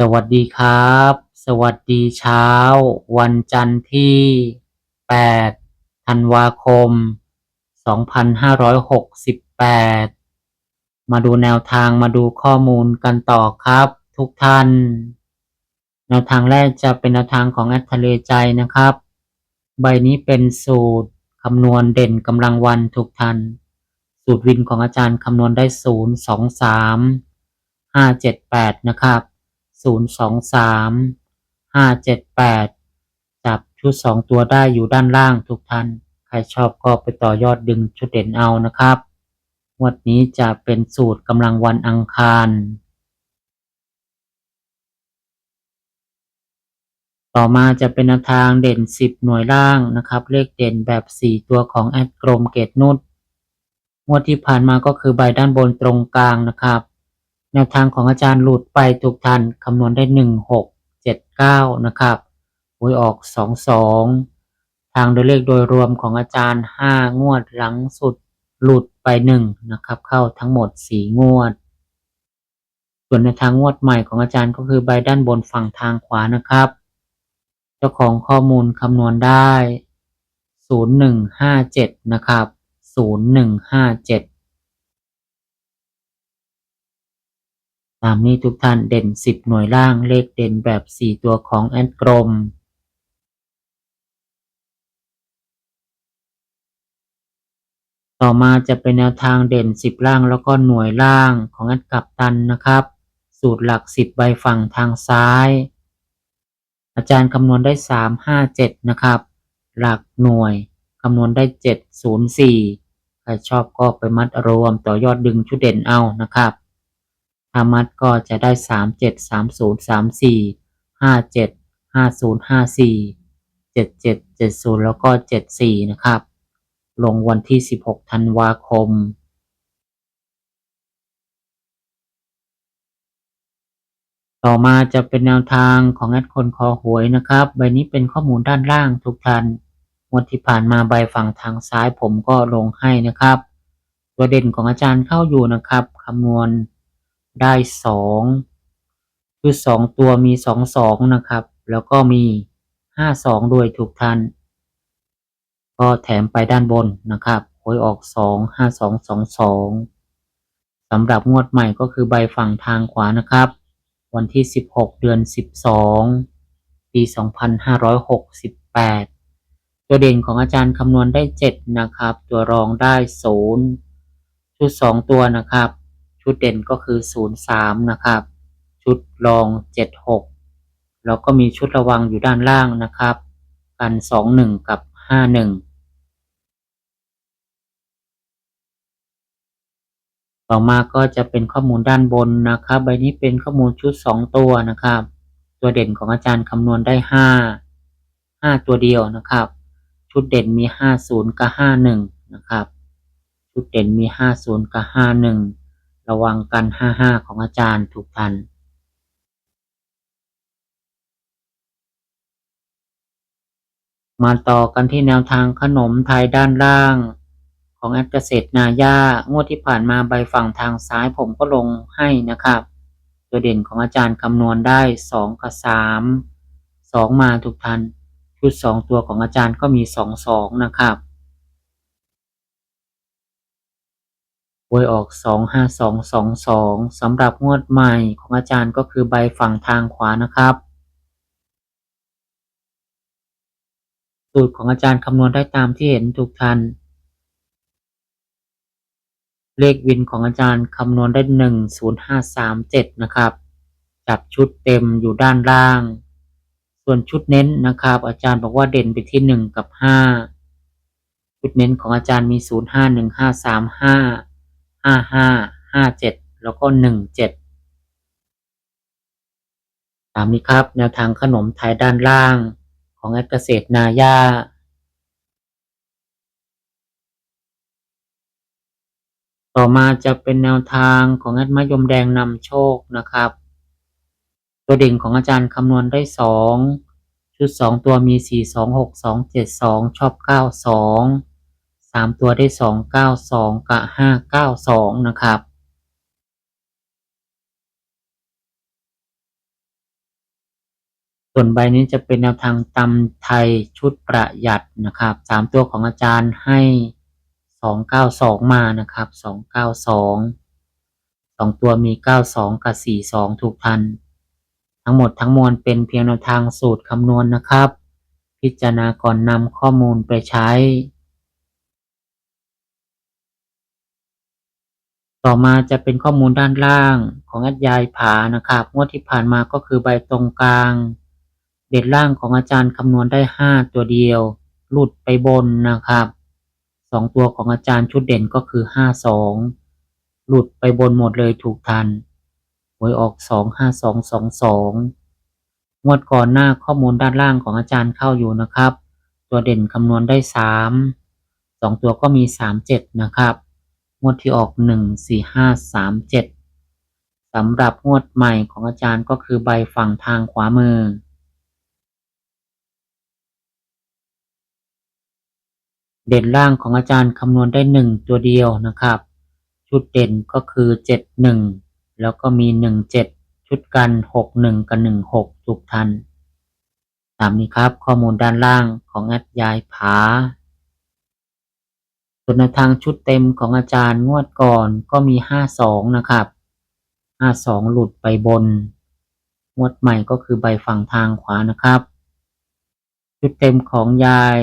สวัสดีครับ สวัสดีเช้า วันจันทร์ที่ 8 ธันวาคม 2568 มาดูแนวทางมาดูข้อมูลกันต่อครับ ทุกท่าน แนวทางแรกจะเป็นแนวทางของแอดทะเลใจนะครับ ใบนี้เป็นสูตรคำนวณเด่นกำลังวันทุกท่าน สูตรวินของอาจารย์คำนวณได้ 0 2 3 5 7 8 นะครับ ศูนย์สองสามห้าเจ็ดแปดจับชุดสองตัวได้อยู่ด้านล่างทุกท่าน ใครชอบก็ไปต่อยอดดึงชุดเด่นเอานะครับวดนี้จะเป็นสูตรกำลังวันอังคาร ต่อมาจะเป็นทางเด่น 10 หน่วยล่างนะครับ เลขเด่นแบบ 4 ตัวของแอดกรมเกตนุชงวดที่ผ่านมาก็คือใบด้านบนตรงกลางนะครับ แนวทางของอาจารย์หลุดไปถูกทันคำนวณได้ 1679 นะครับหวยออก 22 ทางโดยเลขโดยรวมของอาจารย์ 5 งวดหลังสุดหลุดไป 1 นะครับ เข้าทั้งหมด 4 งวด ส่วนในทางงวดใหม่ของอาจารย์ก็คือใบด้านบนฝั่งทางขวานะครับ เจ้าของข้อมูลคำนวณได้ 0157 นะครับ 0157 ตามนี้ทุกท่านเด่น 10 หน่วยล่างเลขเด่นแบบ 4 ตัวของแอนกรมต่อมาจะเป็นแนวทางเด่น 10 ล่างแล้วก็หน่วยล่างของแอดกับตันนะครับ สูตรหลัก 10 ใบฝั่งทางซ้าย อาจารย์คำนวณได้ 3 5 7 นะครับ หลักหน่วยคำนวณได้ 7 0 4 ใครชอบก็ไปมัดรวมต่อยอดดึงชุดเด่นเอานะครับ ถ้ามัดก็จะได้สามเจ็ดสามศูนย์สามสี่ห้าเจ็ดห้าศูนย์ห้าสี่เจ็ดเจ็ดเจ็ดศูนย์แล้วก็เจ็ดสี่นะครับ ลงวันที่สิบหกธันวาคม ต่อมาจะเป็นแนวทางของแอดคนคอหวยนะครับ ใบนี้เป็นข้อมูลด้านล่างทุกท่านงวดที่ผ่านมาใบฝั่งทางซ้ายผมก็ลงให้นะครับ ตัวเด่นของอาจารย์เข้าอยู่นะครับคำนวณ ได้สองคือสองตัวมีสองสองนะครับ แล้วก็มีห้าสองด้วยทุกท่าน ก็แถมไปด้านบนนะครับหวยออกสองห้าสองสองสองสำหรับงวดใหม่ก็คือใบฝั่งทางขวานะครับ วันที่สิบหกเดือนสิบสองปีสองพันห้าร้อยหกสิบแปดตัวเด่นของอาจารย์คำนวณได้เจ็ดนะครับ ตัวรองได้ศูนย์ชุดสองตัวนะครับ ชุดเด่นก็คือ 03 นะครับ ชุดรอง 76 แล้วก็มีชุดระวังอยู่ด้านล่างนะครับ กัน 21 กับ 51 ต่อมาก็จะเป็นข้อมูลด้านบนนะครับ ใบนี้เป็นข้อมูลชุด 2 ตัวนะครับ ตัวเด่นของอาจารย์คำนวณได้ 5 5 ตัวเดียวนะครับ ชุดเด่นมี 50 กับ 51 นะครับ ชุดเด่นมี 50 กับ 51 ระวังกัน 55 ของอาจารย์ทุกท่านมาต่อกันที่แนวทางขนมไทยด้านล่าง ของแอดเกษตรนาย่างวดที่ผ่านมาใบฝั่งทางซ้ายผมก็ลงให้นะครับ ตัวเด่นของอาจารย์คำนวณได้ 2 กับ 3 2 มาทุกท่านชุด 2 ตัวของอาจารย์ก็มี 2 2 นะครับ หวยออกสองห้าสองสองสองสำหรับงวดใหม่ของอาจารย์ก็คือใบฝั่งทางขวานะครับ สูตรของอาจารย์คำนวณได้ตามที่เห็นทุกท่านเลขวินของอาจารย์คำนวณได้หนึ่งศูนย์ห้าสามเจ็ดนะครับ จับชุดเต็มอยู่ด้านล่าง ส่วนชุดเน้นนะครับ อาจารย์บอกว่าเด่นไปที่หนึ่งกับห้าชุดเน้นของอาจารย์มีศูนย์ ห้าห้าห้าเจ็ดแล้วก็หนึ่งเจ็ดตามนี้ครับแนวทางขนมไทยด้านล่างของแอดเกษตรนาย่าต่อมาจะเป็นแนวทางของแอดมะยมแดงนำโชคนะครับ ตัวเด่นของอาจารย์คำนวณได้สองชุดสองตัวมีสี่สองหกสองเจ็ดสองชอบเก้าสองามตัวได้สองเก้าสองกับห้าเก้าสองนะครับส่วนใบนี้จะเป็นแนวทางตำไทยชุดประหยัดนะครับสามตัวของอาจารย์ให้สองเก้าสองมานะครับสองเก้าสองสองตัวมีเก้าสองกับสี่สองถูกทัน ทั้งหมดทั้งมวลเป็นเพียงแนวทางสูตรคำนวณนะครับ พิจารณาก่อนนำข้อมูลไปใช้ ต่อมาจะเป็นข้อมูลด้านล่างของอัดยายผานะครับ งวดที่ผ่านมาก็คือใบตรงกลาง เด็ดล่างของอาจารย์คำนวณได้ห้าตัวเดียวหลุดไปบนนะครับสองตัวของอาจารย์ชุดเด่นก็คือห้าสองหลุดไปบนหมดเลยถูกทันหวยออกสองห้าสองสองสองงวดก่อนหน้าข้อมูลด้านล่างของอาจารย์เข้าอยู่นะครับ ตัวเด่นคำนวณได้สามสองตัวก็มีสามเจ็ดนะครับ วดที่ออกหนึ่งสี่ห้าสามเจ็ดสำหรับงวดใหม่ของอาจารย์ก็คือใบฝั่งทางขวามือ เด่นล่างของอาจารย์คำนวณได้หนึ่งตัวเดียวนะครับ ชุดเด่นก็คือเจ็ดหนึ่งแล้วก็มีหนึ่งเจ็ดชุดกันหกหนึ่งกับหนึ่งหกถูกทันตามนี้ครับข้อมูลด้านล่างของแอดยายผา ส่วนในทางชุดเต็มของอาจารย์งวดก่อนก็มีห้าสองนะครับห้าสองหลุดไปบน งวดใหม่ก็คือใบฝั่งทางขวานะครับ ชุดเต็มของยาย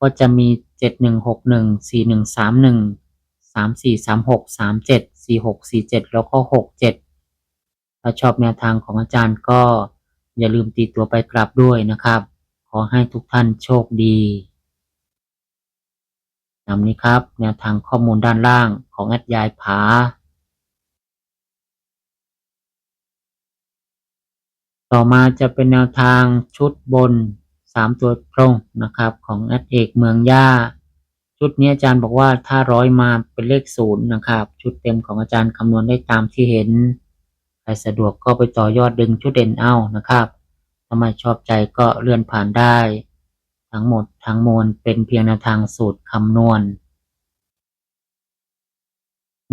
ก็จะมีเจ็ดหนึ่งหกหนึ่งสี่หนึ่งสามหนึ่งสามสี่สามหกสามเจ็ดสี่หกสี่เจ็ดแล้วก็หกเจ็ดถ้าชอบแนวทางของอาจารย์ก็อย่าลืมตีตัวไปกลับด้วยนะครับ ขอให้ทุกท่านโชคดี นำนี้ครับ แนวทางข้อมูลด้านล่างของแอดยายผา ต่อมาจะเป็นแนวทางชุดบนสามตัวตรงนะครับ ของแอดเอกเมืองย่า ชุดนี้อาจารย์บอกว่าถ้าร้อยมาเป็นเลขศูนย์นะครับ ชุดเต็มของอาจารย์คำนวณได้ตามที่เห็น ใครสะดวกก็ไปต่อยอดดึงชุดเด่นเอานะครับถ้าไม่ชอบใจก็เลื่อนผ่านได้ ทั้งหมดทั้งมวลเป็นเพียงแนวทางสูตรคำนวณ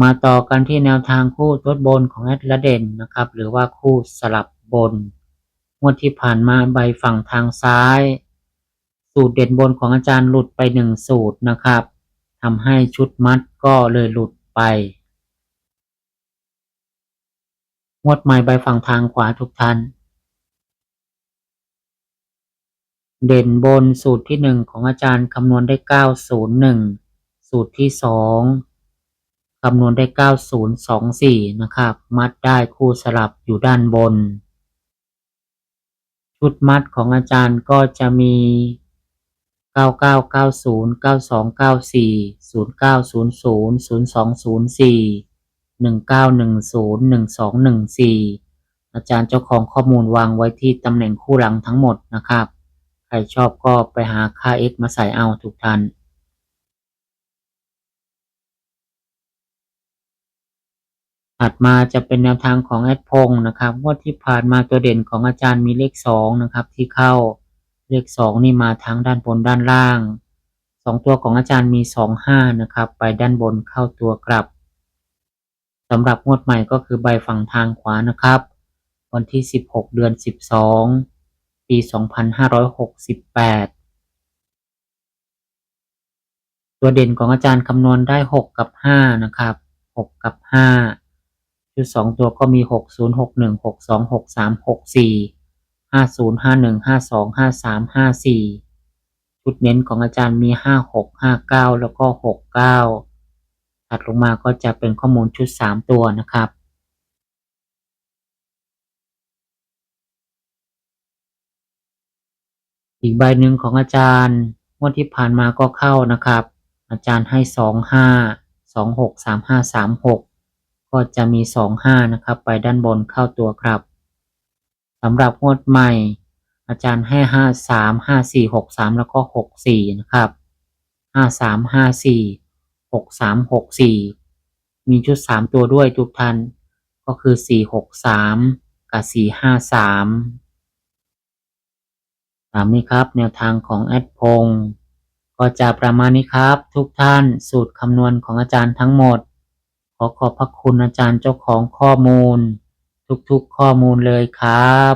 มาต่อกันที่แนวทางคู่ทดบนของแอดละเด่นนะครับ หรือว่าคู่สลับบนงวดที่ผ่านมาใบฝั่งทางซ้าย สูตรเด่นบนของอาจารย์หลุดไปหนึ่งสูตรนะครับทำให้ชุดมัดก็เลยหลุดไปงวดใหม่ใบฝั่งทางขวาทุกท่าน เด่นบนสูตรที่หนึ่งของอาจารย์คำนวณได้เก้าศูนย์หนึ่งสูตรที่สองคำนวณได้เก้าศูนย์สองสี่นะครับ มัดได้คู่สลับอยู่ด้านบน ชุดมัดของอาจารย์ก็จะมี9990 9294 0900 0204 1910 1214องศูนย์สี่หนึ่งเก้าหนึ่งศูนย์หนึ่งสองหนึ่งสี่อาจารย์เจ้าของข้อมูลวางไว้ที่ตำแหน่งคู่หลังทั้งหมดนะครับ รชอบก็ไปหาค่า x มาใส่เอาทุกท่านถัดมาจะเป็นแนวทางของแอดพงนะครับงวดที่ผ่านมาตัวเด่นของอาจารย์มีเลขสองนะครับที่เข้าเลขสองนี่มาทั้งด้านบนด้านล่างสองตัวของอาจารย์มีสองห้านะครับ ไปด้านบนเข้าตัวกลับสำหรับงวดใหม่ก็คือใบฝั่งทางขวานะครับ วันที่สิบหกเดือนสิ ปีสองพันห้าร้อยหกสิบแปดตัวเด่นของอาจารย์คำนวณได้หกกับห้านะครับหกกับห้าชุดสองตัวก็มีหกศูนย์หกหนึ่งหกสองหกสามหกสี่ห้าศูนย์ห้าหนึ่งห้าสองห้าสามห้าสี่ชุดเน้นของอาจารย์มีห้าหกห้าเก้าแล้วก็หกเก้าถัดลงมาก็จะเป็นข้อมูลชุดสามตัวนะครับ อีกใบหนึ่งของอาจารย์งวดที่ผ่านมาก็เข้านะครับ อาจารย์ให้สองห้าสองหกสามห้าสามหกก็จะมีสองห้านะครับ ไปด้านบนเข้าตัวครับสำหรับงวดใหม่ อาจารย์ให้ห้าสามห้าสี่หกสามแล้วก็หกสี่นะครับห้าสามห้าสี่หกสามหกสี่มีชุดสามตัวด้วยทุกท่านก็คือสี่หกสามกับสี่ห้าสาม ตามนี้ครับแนวทางของแอดพงศ์ก็จะประมาณนี้ครับ ทุกท่านสูตรคำนวณของอาจารย์ทั้งหมด ขอขอบพระคุณอาจารย์เจ้าของข้อมูล ทุกๆข้อมูลเลยครับ